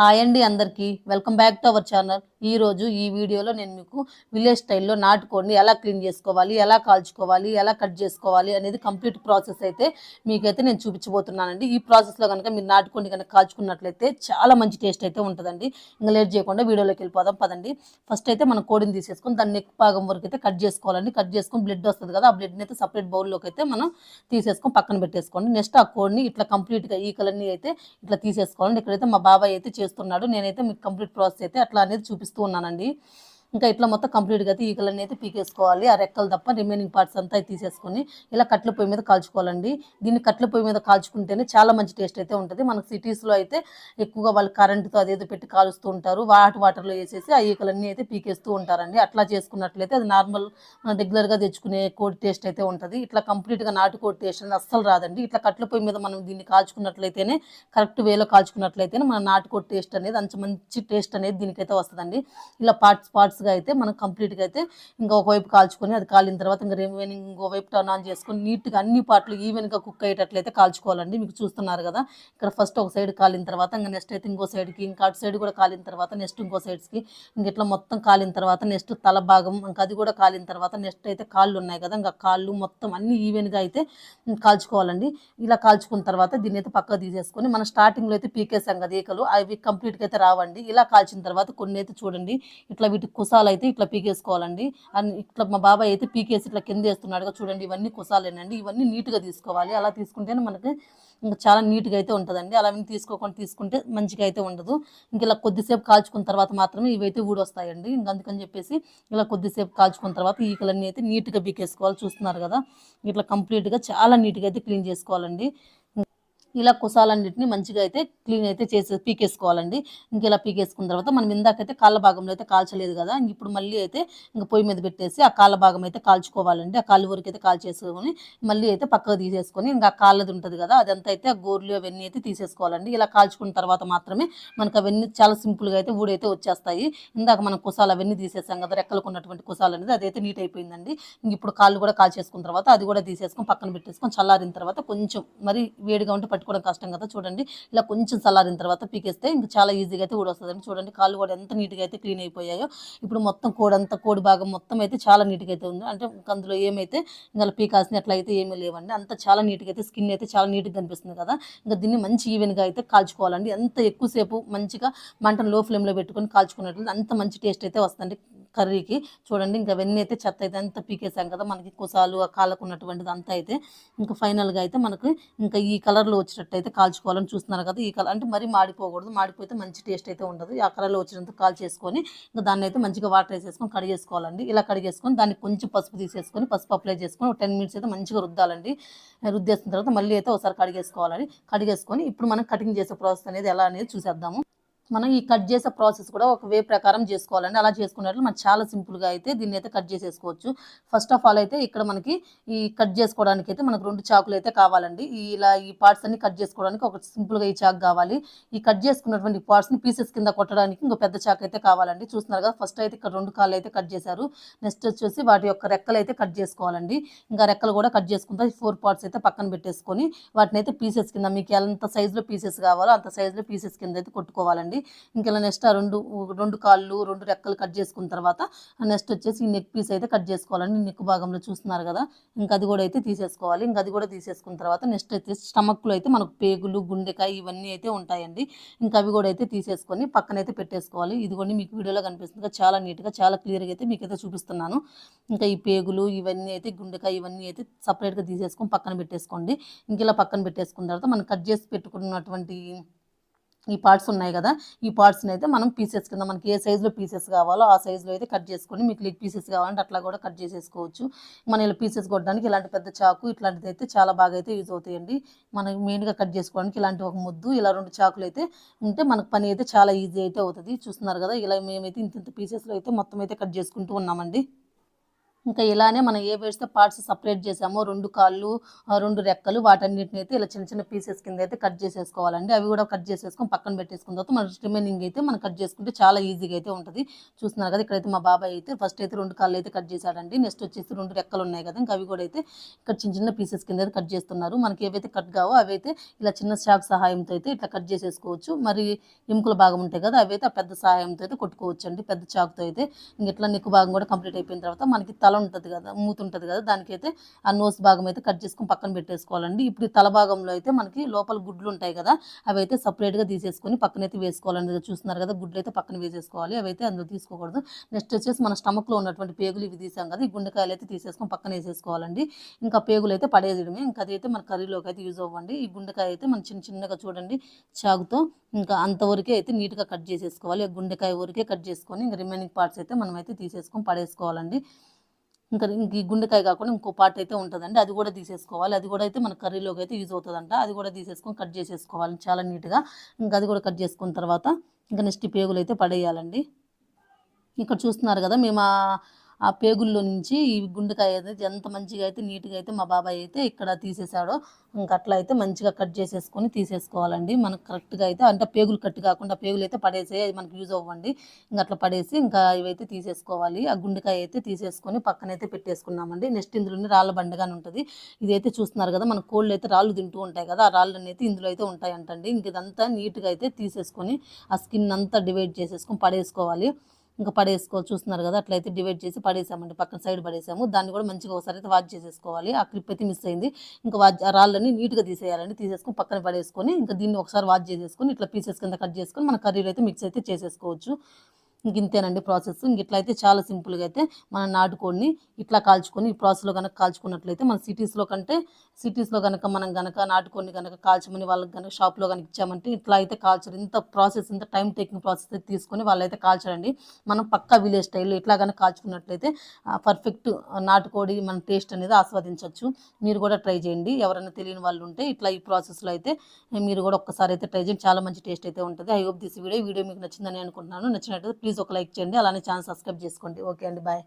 Hi అండి అందరికీ. Welcome back to our channel ఈ రోజు ఈ వీడియోలో నేను మీకు విలేజ్ స్టైల్లో నాటుకోడిని ఎలా క్లీన్ చేసుకోవాలి ఎలా కాల్చుకోవాలి ఎలా కట్ చేసుకోవాలి అనేది కంప్లీట్ ప్రాసెస్ అయితే మీకైతే నేను చూపించబోతున్నానండి. ఈ ప్రాసెస్లో కనుక మీరు నాటుకోండి కనుక కాల్చుకున్నట్లయితే చాలా మంచి టేస్ట్ అయితే ఉంటుందండి. ఇంకా లేట్ చేయకుండా వీడియోలోకి వెళ్ళిపోదాం పదండి. ఫస్ట్ అయితే మనం కోడిని తీసేసుకొని దాన్ని నెక్ భాగం వరకు అయితే కట్ చేసుకోవాలండి. కట్ చేసుకొని బ్లడ్ వస్తుంది కదా ఆ బ్లడ్ని అయితే సపరేట్ బౌల్లోకి అయితే మనం తీసేసుకొని పక్కన పెట్టేసుకోండి. నెక్స్ట్ ఆ కోడిని ఇట్లా కంప్లీట్గా ఈ కలర్ని అయితే ఇట్లా తీసేసుకోవాలండి. ఇక్కడైతే మా బాబాయ్ అయితే చేస్తున్నాడు. నేనైతే మీకు కంప్లీట్ ప్రాసెస్ అయితే అట్లా అనేది చూపిస్తూ ఉన్నానండి. ఇంకా ఇట్లా మొత్తం కంప్లీట్గా అయితే ఈకలన్నీ అయితే పీకేసుకోవాలి. ఆ రెక్కలు తప్ప రిమైనింగ్ పార్ట్స్ అంతా అయితే తీసేసుకొని ఇలా కట్ల పొయ్యి మీద కాల్చుకోవాలండి. దీన్ని కట్ల పొయ్యి మీద కాల్చుకుంటేనే చాలా మంచి టేస్ట్ అయితే ఉంటుంది. మనకు సిటీస్లో అయితే ఎక్కువగా వాళ్ళు కరెంటుతో అదేదో పెట్టి కాలుస్తూ ఉంటారు. వాట్ వాటర్లో వేసేసి ఆ ఈకలన్నీ అయితే పీకేస్తూ ఉంటారండి. అట్లా చేసుకున్నట్లయితే అది నార్మల్ మన రెగ్యులర్గా తెచ్చుకునే కోడి టేస్ట్ అయితే ఉంటుంది. ఇట్లా కంప్లీట్గా నాటుకోడి టేస్ట్ అనేది అస్సలు రాదండి. ఇట్లా కట్ల పొయ్యి మీద మనం దీన్ని కాల్చుకున్నట్లయితేనే కరెక్ట్ వేలో కాల్చుకున్నట్లయితేనే మన నాటుకోడి టేస్ట్ అనేది అంత మంచి టేస్ట్ అనేది దీనికైతే వస్తుందండి. ఇలా పార్ట్స్ పార్ట్స్ పార్ట్స్గా అయితే మనం కంప్లీట్గా అయితే ఇంకా ఒకవైపు కాల్చుకొని అది కాలిన తర్వాత ఇంకా రిమైనింగ్ ఇంకోవైపు టర్న్ ఆన్ చేసుకొని నీట్గా అన్ని పార్ట్లు ఈవెన్గా కుక్ అయ్యేటట్లయితే కాల్చుకోవాలండి. మీకు చూస్తున్నారు కదా. ఇక్కడ ఫస్ట్ ఒక సైడ్ కాలిన తర్వాత ఇంకా నెక్స్ట్ అయితే ఇంకో సైడ్కి ఇంకా అటు సైడ్ కూడా కాలిన తర్వాత నెక్స్ట్ ఇంకో సైడ్స్కి ఇంక ఇట్లా మొత్తం కాలిన తర్వాత నెక్స్ట్ తల భాగం ఇంకా అది కూడా కాలిన తర్వాత నెక్స్ట్ అయితే కాళ్ళు ఉన్నాయి కదా. ఇంకా కాళ్ళు మొత్తం అన్ని ఈవెన్గా అయితే కాల్చుకోవాలండి. ఇలా కాల్చుకున్న తర్వాత దీన్ని అయితే పక్కకు తీసేసుకొని మనం స్టార్టింగ్లో అయితే పీకేసాం కదా ఈకలు అవి కంప్లీట్గా అయితే రావండి. ఇలా కాల్చిన తర్వాత కొన్ని అయితే చూడండి. ఇట్లా వీటికి కుసాలు అయితే ఇట్లా పీకేసుకోవాలండి. అండ్ ఇట్లా మా బాబాయ్ అయితే పీకేసి ఇట్లా కింద వేస్తున్నాడుగా చూడండి ఇవన్నీ కుసాలేనండి. ఇవన్నీ నీట్గా తీసుకోవాలి. అలా తీసుకుంటేనే మనకి ఇంకా చాలా నీట్గా అయితే ఉంటుందండి. అలా తీసుకోకుండా తీసుకుంటే మంచిగా అయితే ఉండదు. ఇంక ఇలా కొద్దిసేపు కాల్చుకున్న తర్వాత మాత్రమే ఇవైతే ఊడొస్తాయండి. ఇంక అందుకని చెప్పేసి ఇలా కొద్దిసేపు కాల్చుకున్న తర్వాత ఈకలన్నీ అయితే నీట్గా పీకేసుకోవాలి. చూస్తున్నారు కదా ఇట్లా కంప్లీట్గా చాలా నీట్గా అయితే క్లీన్ చేసుకోవాలండి. ఇలా కుసాలన్నింటినీ మంచిగా అయితే క్లీన్ అయితే చేసి పీకేసుకోవాలండి. ఇంక ఇలా పీకేసుకున్న తర్వాత మనం ఇందాకైతే కాళ్ళ భాగంలో అయితే కాల్చలేదు కదా ఇంక ఇప్పుడు మళ్ళీ అయితే ఇంక పొయ్యి మీద పెట్టేసి ఆ కాళ్ళ భాగం అయితే కాల్చుకోవాలండి. ఆ కాళ్ళు వరకు అయితే కాల్చేసుకొని మళ్ళీ అయితే పక్కకు తీసేసుకొని ఇంకా కాళ్ళది ఉంటుంది కదా అదంతా అయితే ఆ గోర్లు అవన్నీ అయితే తీసేసుకోవాలండి. ఇలా కాల్చుకున్న తర్వాత మాత్రమే మనకు అవన్నీ చాలా సింపుల్గా అయితే ఊడైతే వచ్చేస్తాయి. ఇందాక మనం కుసాలు అవన్నీ తీసేసాం కదా రెక్కలకు ఉన్నటువంటి కుసాలు అనేది అదైతే నీట్ అయిపోయిందండి. ఇప్పుడు కాళ్ళు కూడా కాల్చేసుకున్న తర్వాత అది కూడా తీసేసుకొని పక్కన పెట్టేసుకొని చల్లారిన తర్వాత కొంచెం మరి వేడిగా ఉంటే పట్టుకోవడం కష్టం కదా చూడండి. ఇలా కొంచెం చల్లారిన తర్వాత పీకేస్తే ఇంకా చాలా ఈజీగా అయితే ఊడొస్తుందండి చూడండి కాళ్ళు కూడా ఎంత నీట్గా అయితే క్లీన్ అయిపోయాయో. ఇప్పుడు మొత్తం కోడంతా కోడి భాగం మొత్తం అయితే చాలా నీట్గా అయితే ఉంది. అంటే అందులో ఏమైతే ఇంకా పీకాల్సిన ఏమీ లేవండి. అంత చాలా నీట్గా అయితే స్కిన్ అయితే చాలా నీట్గా కనిపిస్తుంది కదా. ఇంకా దీన్ని మంచి ఈవెన్గా అయితే కాల్చుకోవాలండి. ఎంత ఎక్కువసేపు మంచిగా మంటను లో ఫ్లేమ్లో పెట్టుకొని కాల్చుకున్నట్లయితే అంత మంచి టేస్ట్ అయితే వస్తుంది కర్రీకి. చూడండి ఇంకా అవన్నీ అయితే చెత్త అయితే అంతా పీకేసాం కదా మనకి కుసాలు ఆ కాళ్ళకు ఉన్నటువంటిది అంతా అయితే. ఇంకా ఫైనల్గా అయితే మనకు ఇంకా ఈ కలర్లో వచ్చేటట్టు అయితే కాల్చుకోవాలని చూస్తున్నారు కదా ఈ కలర్. అంటే మరీ మాడిపోకూడదు మాడిపోతే మంచి టేస్ట్ అయితే ఉండదు. ఆ కలర్లో వచ్చినంత కాల్ చేసుకొని ఇంకా దాన్ని అయితే మంచిగా వాటర్ వేసేసుకొని కడిగేసుకోవాలండి. ఇలా కడిగేసుకొని దానికి కొంచెం పసుపు తీసేసుకొని పసుపు అప్లై చేసుకొని ఒక టెన్ మినిట్స్ అయితే మంచిగా రుద్దాలండి. రుద్దేసిన తర్వాత మళ్ళీ అయితే ఒకసారి కడిగేసుకోవాలండి. కడిగేసుకొని ఇప్పుడు మనం కటింగ్ చేసే ప్రాసెస్ అనేది ఎలా అనేది చూసేద్దాము. మనం ఈ కట్ చేసే ప్రాసెస్ కూడా ఒక వే ప్రకారం చేసుకోవాలండి. అలా చేసుకున్నట్లు మనం చాలా సింపుల్గా అయితే దీన్ని అయితే కట్ చేసేసుకోవచ్చు. ఫస్ట్ ఆఫ్ ఆల్ అయితే ఇక్కడ మనకి ఈ కట్ చేసుకోవడానికి అయితే మనకు రెండు చాకులు అయితే కావాలండి. ఇలా ఈ పార్ట్స్ అన్ని కట్ చేసుకోవడానికి ఒక సింపుల్గా ఈ చాకు కావాలి. ఈ కట్ చేసుకున్నటువంటి పార్ట్స్ని పీసెస్ కింద కొట్టడానికి ఇంకో పెద్ద చాకు అయితే కావాలండి. చూస్తున్నారు కదా ఫస్ట్ అయితే ఇక్కడ రెండు కాళ్ళు అయితే కట్ చేశారు. నెక్స్ట్ వచ్చేసి వాటి యొక్క రెక్కలు అయితే కట్ చేసుకోవాలండి. ఇంకా రెక్కలు కూడా కట్ చేసుకుంటే ఫోర్ పార్ట్స్ అయితే పక్కన పెట్టేసుకొని వాటిని అయితే పీసెస్ కింద మీకు ఎంత సైజులో పీసెస్ కావాలో అంత సైజులో పీసెస్ కింద అయితే కొట్టుకోవాలండి. ఇంకా నెక్స్ట్ ఆ రెండు రెండు కాళ్ళు రెండు రెక్కలు కట్ చేసుకున్న తర్వాత నెక్స్ట్ వచ్చేసి ఈ నెక్ పీస్ అయితే కట్ చేసుకోవాలండి నెక్ భాగంలో చూస్తున్నారు కదా. ఇంకా అది కూడా అయితే తీసేసుకోవాలి. ఇంకా అది కూడా తీసేసుకున్న తర్వాత నెక్స్ట్ అయితే స్టమక్లో అయితే మనకు పేగులు గుండెకాయ ఇవన్నీ అయితే ఉంటాయండి. ఇంకా అవి కూడా అయితే తీసేసుకొని పక్కన అయితే పెట్టేసుకోవాలి. ఇదిగోండి మీకు వీడియోలో కనిపిస్తుంది చాలా నీట్గా చాలా క్లియర్గా అయితే మీకు అయితే చూపిస్తున్నాను. ఇంకా ఈ పేగులు ఇవన్నీ అయితే గుండెకాయ ఇవన్నీ అయితే సపరేట్గా తీసేసుకొని పక్కన పెట్టేసుకోండి. ఇంక ఇలా పక్కన పెట్టేసుకున్న తర్వాత మనం కట్ చేసి పెట్టుకున్నటువంటి ఈ పార్ట్స్ ఉన్నాయి కదా ఈ పార్ట్స్ని అయితే మనం పీసెస్ కింద మనకి ఏ సైజులో పీసెస్ కావాలో ఆ సైజులో అయితే కట్ చేసుకొని మీకు లెగ్ పీసెస్ కావాలంటే అట్లా కూడా కట్ చేసేసుకోవచ్చు. మనం ఇలా పీసెస్ కొట్టడానికి ఇలాంటి పెద్ద చాకు ఇట్లాంటిది అయితే చాలా బాగా అయితే యూజ్ అవుతాయండి. మనం మెయిన్గా కట్ చేసుకోవడానికి ఇలాంటి ఒక ముద్దు ఇలా రెండు చాకులు అయితే ఉంటే మనకు పని అయితే చాలా ఈజీ అయితే అవుతుంది. చూస్తున్నారు కదా ఇలా మేమైతే ఇంత ఇంత పీసెస్లో అయితే మొత్తం అయితే కట్ చేసుకుంటూ ఉన్నామండి. ఇంకా ఇలానే మనం ఏ వేస్తే పార్ట్స్ సపరేట్ చేసామో రెండు కాళ్ళు రెండు రెక్కలు వాటన్నిటిని అయితే ఇలా చిన్న చిన్న పీసెస్ కింద అయితే కట్ చేసేసుకోవాలండి. అవి కూడా కట్ చేసేసుకొని పక్కన పెట్టేసుకున్న తర్వాత మన రిమైనింగ్ అయితే మనం కట్ చేసుకుంటే చాలా ఈజీగా అయితే ఉంటుంది. చూస్తున్నారు కదా ఇక్కడైతే మా బాబాయ్ అయితే ఫస్ట్ అయితే రెండు కాళ్ళు అయితే కట్ చేశాడండి. నెక్స్ట్ వచ్చేసి రెండు రెక్కలు ఉన్నాయి కదా ఇంకా అవి కూడా అయితే ఇక్కడ చిన్న చిన్న పీసెస్ కింద అయితే కట్ చేస్తున్నారు. మనకి ఏవైతే కట్ కావో అవైతే ఇలా చిన్న షాక్ సహాయంతో అయితే ఇట్లా కట్ చేసేసుకోవచ్చు. మరి ఎముకల భాగం ఉంటాయి కదా అవి అయితే ఆ పెద్ద సహాయంతో అయితే కొట్టుకోవచ్చు అండి పెద్ద చాకుతో అయితే ఇంక ఇట్లా నెక్కు భాగం కూడా కంప్లీట్ అయిపోయిన తర్వాత మనకి తల ఉంటుంది కదా మూతుంటుంది కదా దానికైతే ఆ నోస్ భాగం అయితే కట్ చేసుకొని పక్కన పెట్టేసుకోవాలండి. ఇప్పుడు ఈ తల భాగంలో అయితే మనకి లోపల గుడ్లు ఉంటాయి కదా అవి అయితే సపరేట్గా తీసేసుకొని పక్కనైతే వేసుకోవాలండి. చూస్తున్నారు కదా గుడ్లు అయితే పక్కన వేసేసుకోవాలి అవి అయితే అందులో తీసుకోకూడదు. నెక్స్ట్ వచ్చేసి మన స్టమక్లో ఉన్నటువంటి పేగులు ఇవి తీసాం కదా ఈ గుండెకాయలు అయితే తీసేసుకొని పక్కన వేసేసుకోవాలండి. ఇంకా పేగులు అయితే పడేయడమే ఇంకా అది అయితే మన కర్రీలోకి అయితే యూజ్ అవ్వండి. ఈ గుండెకాయ అయితే మనం చిన్న చిన్నగా చూడండి చాకుతో ఇంకా అంతవరకే అయితే నీట్గా కట్ చేసేసుకోవాలి. గుండెకాయ వరకే కట్ చేసుకొని ఇంకా రిమైనింగ్ పార్ట్స్ అయితే మనం అయితే తీసేసుకొని పడేసుకోవాలండి. ఇంకా ఇంక ఈ గుండెకాయ కాకుండా ఇంకో పార్ట్ అయితే ఉంటుందండి. అది కూడా తీసేసుకోవాలి. అది కూడా అయితే మన కర్రీలోకి అయితే యూజ్ అవుతుందంట. అది కూడా తీసేసుకొని కట్ చేసేసుకోవాలి. చాలా నీట్గా ఇంకా అది కూడా కట్ చేసుకున్న తర్వాత ఇంకా నెక్స్ట్ పేగులు అయితే పడేయాలండి. ఇక్కడ చూస్తున్నారు కదా మేము ఆ- పేగుల్లో నుంచి ఈ గుండెకాయ అయితే ఎంత మంచిగా అయితే నీట్గా అయితే మా బాబాయ్ అయితే ఇక్కడ తీసేసాడో ఇంకా అట్లా అయితే మంచిగా కట్ చేసేసుకొని తీసేసుకోవాలండి. మనకు కరెక్ట్గా అయితే అంటే పేగులు కట్ కాకుండా పేగులు అయితే పడేసే మనకు మనకి యూజ్ అవ్వండి. ఇంకా అట్లా పడేసి ఇంకా ఇవైతే తీసేసుకోవాలి. ఆ గుండెకాయ అయితే తీసేసుకొని పక్కనైతే పెట్టేసుకున్నామండి. నెక్స్ట్ ఇందులోనే రాళ్ళ బండగానే ఉంటుంది. ఇదైతే చూస్తున్నారు కదా మన కోళ్ళు అయితే రాళ్ళు తింటూ ఉంటాయి కదా ఆ రాళ్ళని అయితే ఇందులో అయితే ఉంటాయంటండి. ఇంక ఇదంతా నీట్గా అయితే తీసేసుకొని ఆ స్కిన్ అంతా డివైడ్ చేసేసుకొని పడేసుకోవాలి. ఇంకా పడేసుకో చూస్తున్నారు కదా అట్లయితే డివైడ్ చేసి పడేసామండి. పక్కన సైడ్ పడేసాము. దాన్ని కూడా మంచిగా ఒకసారి అయితే వాచ్ చేసేసుకోవాలి. ఆ క్లిప్ అయితే మిస్ అయింది. ఇంకా వాచ్ రాళ్ళని నీట్గా తీసేయాలండి. తీసేసుకొని పక్కన పడేసుకొని ఇంకా దీన్ని ఒకసారి వాచ్ చేసేసుకొని ఇట్లా పీసెస్ కింద కట్ చేసుకొని మన కర్రీలో అయితే మిక్స్ అయితే చేసేసుకోవచ్చు. ఇంతేనండి ప్రాసెస్. ఇట్లా అయితే చాలా సింపుల్గా అయితే మన నాటుకోడిని ఇట్లా కాల్చుకొని ఈ ప్రాసెస్లో కనుక కాల్చుకున్నట్లయితే మన సిటీస్లో కంటే సిటీస్లో కనుక మనం కనుక నాటుకొని కనుక కాల్చమని వాళ్ళకి కనుక షాప్లో కనుక ఇచ్చామంటే ఇట్లా అయితే కాల్చరు. ఇంత ప్రాసెస్ ఇంత టైం టేకింగ్ ప్రాసెస్ అయితే తీసుకొని వాళ్ళైతే కాల్చరండి. మనం పక్కా విలేజ్ స్టైల్లో ఇట్లా కనుక కాల్చుకున్నట్లయితే పర్ఫెక్ట్ నాటుకోడి మన టేస్ట్ అనేది ఆస్వాదించవచ్చు మీరు కూడా ట్రై చేయండి. ఎవరైనా తెలియని వాళ్ళు ఉంటే ఇట్లా ఈ ప్రాసెస్లో అయితే మీరు కూడా ఒక్కసారి అయితే ట్రై చేయండి. చాలా మంచి టేస్ట్ అయితే ఉంటుంది. I hope this video video మీకు నచ్చిందని అనుకుంటున్నాను. నచ్చినట్టు ప్లీజ్ ఒక లైక్ చేయండి. అలానే ఛానల్ సబ్స్క్రైబ్ చేసుకోండి. ఓకే అండి. బాయ్.